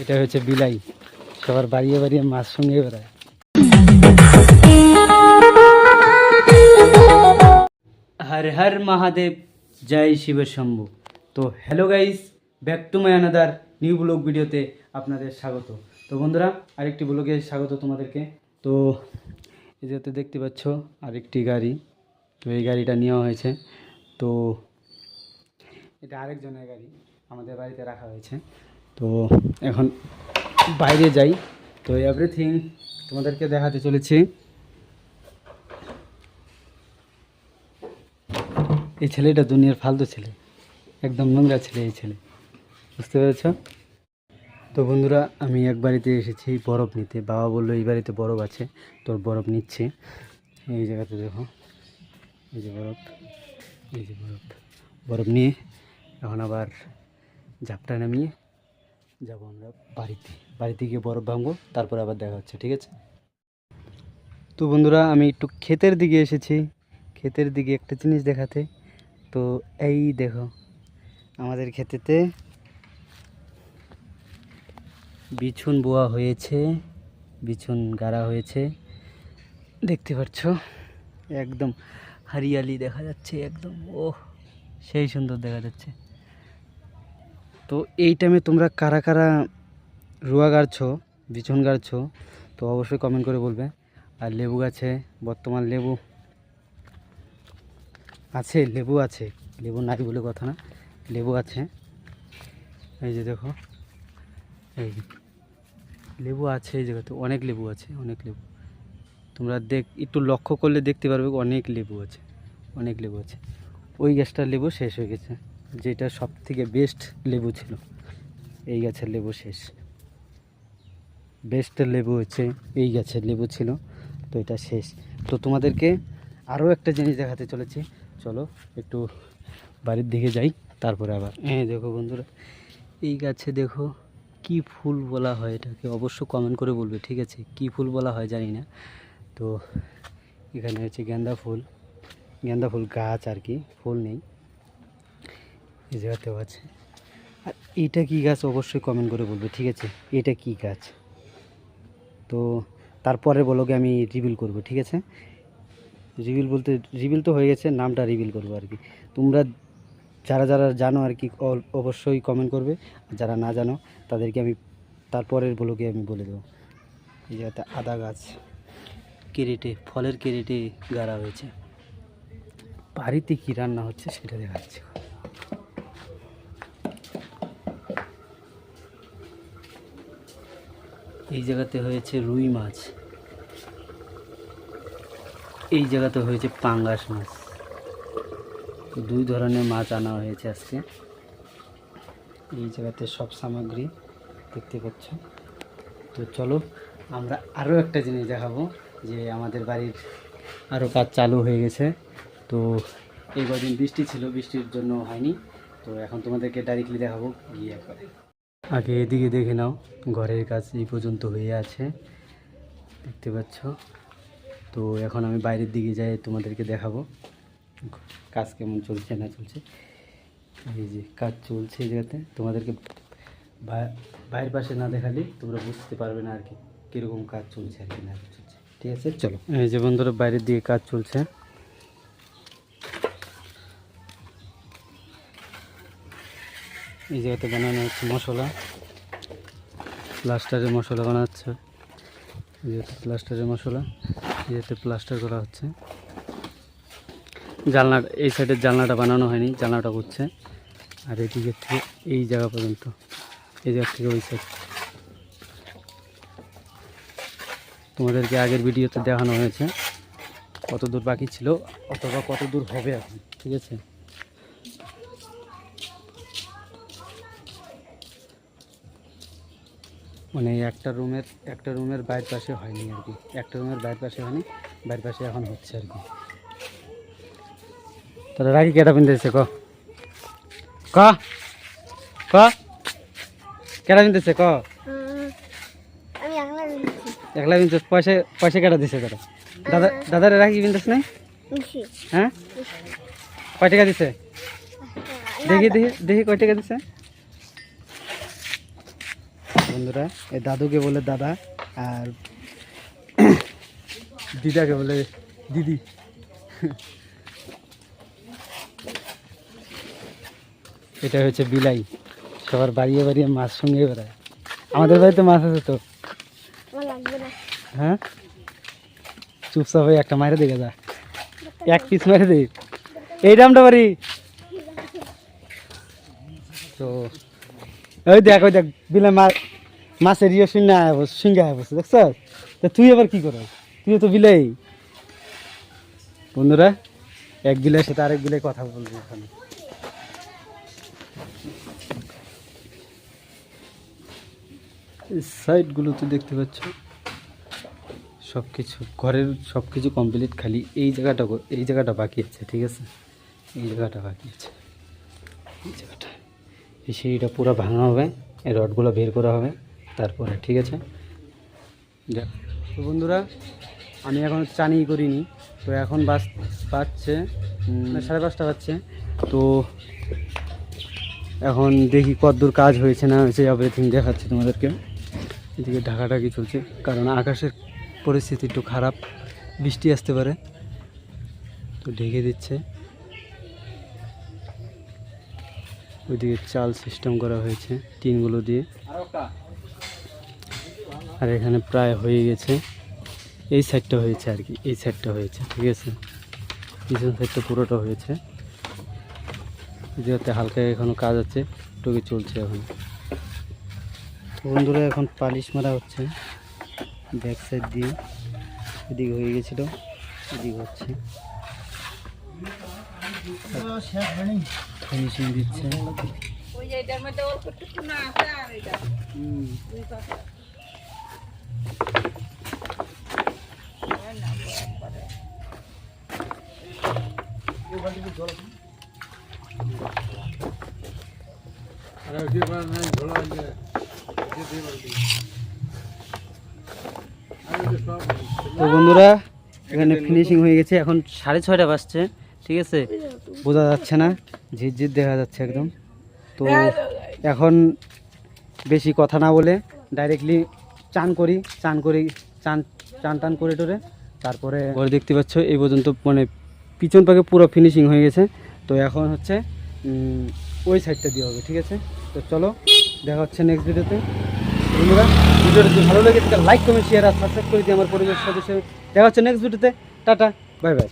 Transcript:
এটা হচ্ছে বিলাই। সবার বাড়িয়ে বাড়িয়ে মাছ সঙ্গে বেড়ায়। হর হর মহাদেব, জয় শিব শম্ভু। তো hello guys back to my another new blog ভিডিওতে আপনাদের স্বাগত। তো বন্ধুরা, আরেকটি ব্লগে স্বাগত তোমাদেরকে। তো এই যেতে দেখতে পাচ্ছ, আরেকটি গাড়ি। তো এই গাড়িটা নেওয়া হয়েছে। তো এটা আরেকজনের গাড়ি। আমাদের বাড়িতে রাখা হয়েছে। তো এখন বাইরে যাই। তো এভরিথিং তোমাদেরকে দেখাতে চলেছি। এই ছেলেটা দুনিয়ার ফালতু ছেলে। একদম নোংরা ছেলে এই ছেলে। বুঝতে পেরেছ? তো বন্ধুরা, আমি এক বাড়িতে এসেছি বরফ নিতে। বাবা বলল, এই বাড়িতে বরফ আছে, তোর বরফ নিচ্ছে। এই জায়গাতে দেখো, এই যে বরফ, এই যে বরফ। বরফ নিয়ে এখন আবার ঝাপটা নামিয়ে যাব আমরা বাড়িতে। বাড়িতে গিয়ে বরফ ভাঙবো, তারপর আবার দেখা হচ্ছে, ঠিক আছে? তো বন্ধুরা, আমি একটু ক্ষেতের দিকে এসেছি। ক্ষেতের দিকে একটা জিনিস দেখাতে। তো এই দেখো, আমাদের ক্ষেতেতে বিছুন বোয়া হয়েছে, বিছুন গাড়া হয়েছে। দেখতে পাচ্ছ? একদম হারিয়ালি দেখা যাচ্ছে, একদম ও সেই সুন্দর দেখা যাচ্ছে। তো এই টাইমে তোমরা কারা কারা রুয়া গাড়ছো বিছন গাড়ছো তো অবশ্যই কমেন্ট করে বলবে। আর লেবু গাছে, বর্তমান লেবু আছে লেবু আছে। লেবু নাই বলে কথা না, লেবু আছে। এই যে দেখো, এই লেবু আছে এই জায়গাতে, অনেক লেবু আছে, অনেক লেবু। তোমরা দেখ, একটু লক্ষ্য করলে দেখতে পারবে অনেক লেবু আছে, অনেক লেবু আছে। ওই গ্যাসটার লেবু শেষ হয়ে গেছে। যেটা সব থেকে বেস্ট লেবু ছিল। এই গাছের লেবু শেষ। বেস্ট লেবু হচ্ছে এই গাছের লেবু ছিল, তো এটা শেষ। তো তোমাদেরকে আরও একটা জিনিস দেখাতে চলেছি। চলো একটু বাড়ির দিকে যাই, তারপরে আবার। হ্যাঁ দেখো বন্ধুরা, এই গাছে দেখো কি ফুল বলা হয় এটাকে। অবশ্য কমেন্ট করে বলবে, ঠিক আছে? কি ফুল বলা হয় জানি না। তো এখানে হচ্ছে গেন্দা ফুল। গেন্দা ফুল গাছ আর কি, ফুল নেই। এই জায়গাতেও আছে। আর এটা কি গাছ? অবশ্যই কমেন্ট করে বলবে, ঠিক আছে? এটা কি গাছ? তো তারপরে বলোকে আমি রিভিল করব, ঠিক আছে? রিভিল বলতে রিভিল তো হয়ে গেছে, নামটা রিভিল করব আর কি। তোমরা যারা যারা জানো আর কি অবশ্যই কমেন্ট করবে। যারা না জানো, তাদেরকে আমি তারপরের ব্লগে আমি বলে দেবো। এই জায়গাতে আদা গাছ, কেরেটে, ফলের কেরেটে গাড়া হয়েছে। বাড়িতে কী রান্না হচ্ছে সেটা দেখাচ্ছি এই জায়গাতে হয়েছে রুই মাছ। এই জায়গাতে হয়েছে পাঙ্গাস মাছ। দুই ধরনের মাছ আনা হয়েছে আজকে। এই জায়গাতে সব সামগ্রী দেখতে পাচ্ছ। তো চলো, আমরা আরও একটা জিনিস দেখাবো যে আমাদের বাড়ির আরও কাজ চালু হয়ে গেছে। তো এই কদিন বৃষ্টি ছিল, বৃষ্টির জন্য হয়নি। তো এখন তোমাদেরকে ডাইরেক্টলি দেখাবো গিয়ে একবারে। আগে এদিকে দেখে নাও, ঘরের কাজ এই পর্যন্ত হয়ে আছে। দেখতে পাচ্ছ? তো এখন আমি বাইরের দিকে যাই, তোমাদেরকে দেখাবো। কাজ কেমন চলছে না চলছে? এই যে কাজ চলছে এই জায়গাতে। তোমাদেরকে বাইরের পাশে না দেখালে তোমরা বুঝতে পারবে না আর কি, কীরকম কাজ চলছে আর কি, না চলছে। ঠিক আছে? চলো। এই যে বন্ধুরা, বাইরের দিকে কাজ চলছে। এই জায়গাতে বানানো হচ্ছে মশলা। প্লাস্টারের মশলা বানাচ্ছে। জায়গাতে প্লাস্টারের মশলা। এই প্লাস্টার করা হচ্ছে। জানলা, এই সাইডের জানলাটা বানানো হয়নি, জানলাটা করছে আর এদিকে থেকে এই জায়গা পর্যন্ত, এই জায়গা থেকে ওই সাইড তোমাদেরকে আগের ভিডিওতে দেখানো হয়েছে, কত দূর বাকি ছিল, অথবা কত দূর হবে এখন, ঠিক আছে? মানে একটা রুমের একটা রুমের বাইরের পাশে হয়নি আর কি। একটা রুমের বাইরের পাশে হয়নি বাইরের পাশে এখন হচ্ছে আর কি। তাহলে রাখি কেটা পিনতেছে ক? ক? ক? কেটা পিনতেছে ক? একলা পিনতে পয়সা পয়সা কেটা দিছে তারা দাদা দাদারে রাখি পিনতেছ নাই? হ্যাঁ? কয় টাকা দিছে? দেখি দেখি দেখি কয় টাকা দিছে? বন্ধুরা এই দাদুকে বলে দাদা আর দিদাকে বলে দিদি। এটা হচ্ছে বিলাই সবার বাড়িয়ে বাড়িয়ে মাছ সঙ্গে বেড়ায়। আমাদের বাড়িতে মাছ আছে তো? হ্যাঁ? চুপচাপ হয়ে একটা মারে দেখে যা। এক পিস মারে দে। এই দামটা বাড়ি। তো ওই দেখ ওই দেখ বিলাই মাছ। মাছের ইয়ে শূন্য সিঙ্গা হয়ে বসে দেখছ তা তুই এবার কি করো তুইও তো বিলাই। বন্ধুরা, এক বিলের সাথে আরেক বিলে কথা বলব ওখানে সাইডগুলোতে দেখতে পাচ্ছ? সব কিছু ঘরের সব কিছু কমপ্লিট, খালি এই জায়গাটা এই জায়গাটা বাকি আছে, ঠিক আছে? এই জায়গাটা বাকি আছে। এই জায়গাটা। এই সিঁড়িটা পুরো ভাঙা হবে, এই রডগুলো বের করা হবে। তারপরে ঠিক আছে? দেখ তো বন্ধুরা আমি এখন চানি করিনি তো এখন বাস বাজছে সাড়ে পাঁচটা বাজছে। তো এখন দেখি কতদূর কাজ হয়েছে না হয়েছে এভরিথিং দেখাচ্ছি তোমাদেরকে। এদিকে ঢাকাঢাকি চলছে কারণ আকাশের পরিস্থিতি একটু খারাপ বৃষ্টি আসতে পারে। তো ঢেকে দিচ্ছে। ওইদিকে চাল সিস্টেম করা হয়েছে টিনগুলো দিয়ে। আর এখানে প্রায় হয়ে গেছে। এই সাইডটা হয়েছে আর কি এই সাইডটা হয়েছে ঠিক আছে? পিছন সাইডটা পুরোটা হয়েছে। যেহেতু হালকা এখনও কাজ আছে টুকি চলছে এখন। বন্ধুরা এখন পালিশ মারা হচ্ছে ব্যাক সাইড দিয়ে। এদিক হয়ে গেছিল এদিক হচ্ছে। ফিনিশিং দিচ্ছে। হুম। তো বন্ধুরা, এখানে ফিনিশিং হয়ে গেছে। এখন সাড়ে ছয়টা বাজছে, ঠিক আছে? বোঝা যাচ্ছে না, ঝিরঝির দেখা যাচ্ছে একদম। তো এখন বেশি কথা না বলে ডাইরেক্টলি চান করি চান করি, চান চান টান করে টোরে। তারপরে ঘরে দেখতে পাচ্ছ, এই পর্যন্ত মানে পিছন পাকে পুরো ফিনিশিং হয়ে গেছে। তো এখন হচ্ছে ওই সাইডটা দিয়ে হবে, ঠিক আছে? তো চলো, দেখা হচ্ছে নেক্সট ভিডিওতে বন্ধুরা, ভিডিওটা যদি ভালো লাগে, তাহলে লাইক কমেন্ট শেয়ার আর সাবস্ক্রাইব করে দিয়ে আমার পরিবেশ সদস্য দেখা হচ্ছে নেক্সট ভিডিওতে টাটা বাই বাই